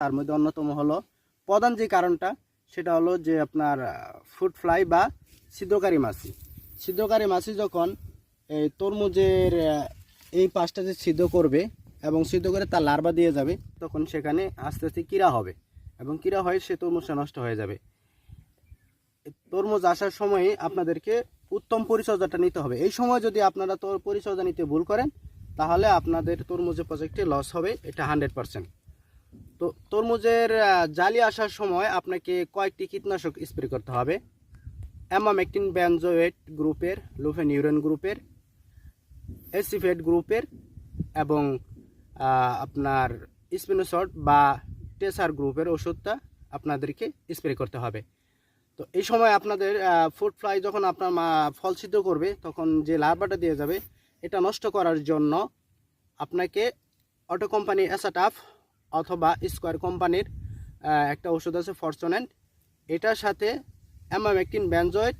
তার মধ্যে অন্যতম হলো, প্রধান যে কারণটা, সেটা হলো যে আপনার ফুড ফ্লাই বা ছিদ্রকারী মাছি। ছিদ্রকারী মাছি যখন, এই তরমুজের এই পাশটা যে ছিদ্র করবে এবং ছিদ্র করে তার লার্ভা দিয়ে যাবে, তখন সেখানে আস্তে আস্তে কীরা হবে এবং কীরা হয় সে তরমুজটা নষ্ট হয়ে যাবে। তরমুজ আসার সময় আপনাদেরকে উত্তম পরিচর্যাটা নিতে হবে। এই সময় যদি আপনারা তোর পরিচর্যা নিতে ভুল করেন, তাহলে আপনাদের তরমুজের প্রজেক্টে লস হবে, এটা হান্ড্রেড পারসেন্ট তো তরমুজের জালি আসার সময় আপনাকে কয়েকটি কীটনাশক স্প্রে করতে হবে। অ্যামামেকটিন ব্যানজোয়েট গ্রুপের লুফেনিউরেন গ্রুপের এসিফেট গ্রুপের এবং আপনার স্পিনোসট বা টেসার গ্রুপের ওষুধটা আপনাদেরকে স্প্রে করতে হবে। তো এই সময় আপনাদের ফুড ফ্লাই যখন আপনার ফল সিদ্ধ করবে, তখন যে লার্ভাটা দিয়ে যাবে, এটা নষ্ট করার জন্য আপনাকে অটো কোম্পানি অ্যাসাটাফ অথবা স্কোয়ার কোম্পানির একটা ওষুধ আছে ফরচুনেন্ট এটার সাথে অ্যামামেকটিন ব্যানজয়েড